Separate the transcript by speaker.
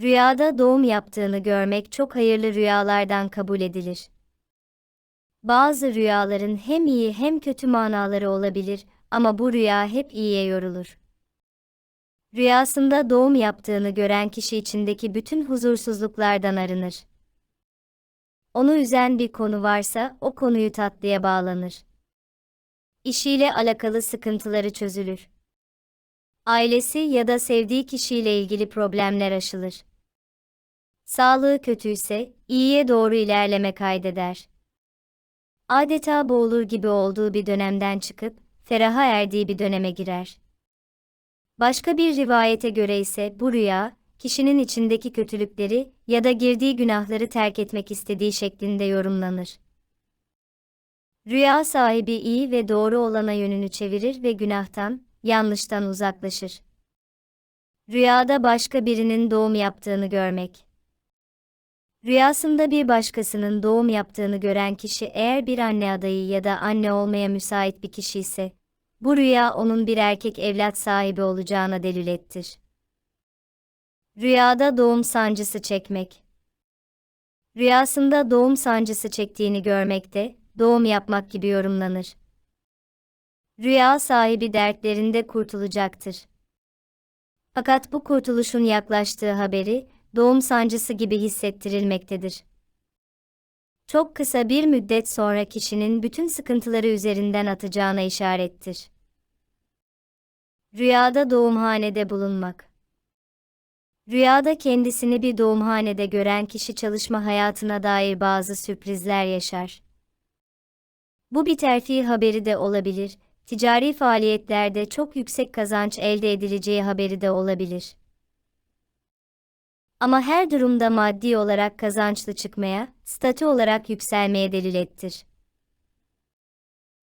Speaker 1: Rüyada doğum yaptığını görmek çok hayırlı rüyalardan kabul edilir. Bazı rüyaların hem iyi hem kötü manaları olabilir ama bu rüya hep iyiye yorulur. Rüyasında doğum yaptığını gören kişi içindeki bütün huzursuzluklardan arınır. Onu üzen bir konu varsa o konuyu tatlıya bağlanır. İşiyle alakalı sıkıntıları çözülür. Ailesi ya da sevdiği kişiyle ilgili problemler aşılır. Sağlığı kötüyse iyiye doğru ilerleme kaydeder. Adeta boğulur gibi olduğu bir dönemden çıkıp feraha erdiği bir döneme girer. Başka bir rivayete göre ise bu rüya, kişinin içindeki kötülükleri ya da girdiği günahları terk etmek istediği şeklinde yorumlanır. Rüya sahibi iyi ve doğru olana yönünü çevirir ve günahtan, yanlıştan uzaklaşır. Rüyada başka birinin doğum yaptığını görmek. Rüyasında bir başkasının doğum yaptığını gören kişi eğer bir anne adayı ya da anne olmaya müsait bir kişi ise, bu rüya onun bir erkek evlat sahibi olacağına delilettir. Rüyada doğum sancısı çekmek. Rüyasında doğum sancısı çektiğini görmek de, doğum yapmak gibi yorumlanır. Rüya sahibi dertlerinde kurtulacaktır. Fakat bu kurtuluşun yaklaştığı haberi, doğum sancısı gibi hissettirilmektedir. Çok kısa bir müddet sonra kişinin bütün sıkıntıları üzerinden atacağına işarettir. Rüyada doğumhanede bulunmak. Rüyada kendisini bir doğumhanede gören kişi çalışma hayatına dair bazı sürprizler yaşar. Bu bir terfi haberi de olabilir, ticari faaliyetlerde çok yüksek kazanç elde edileceği haberi de olabilir. Ama her durumda maddi olarak kazançlı çıkmaya, statü olarak yükselmeye delilettir.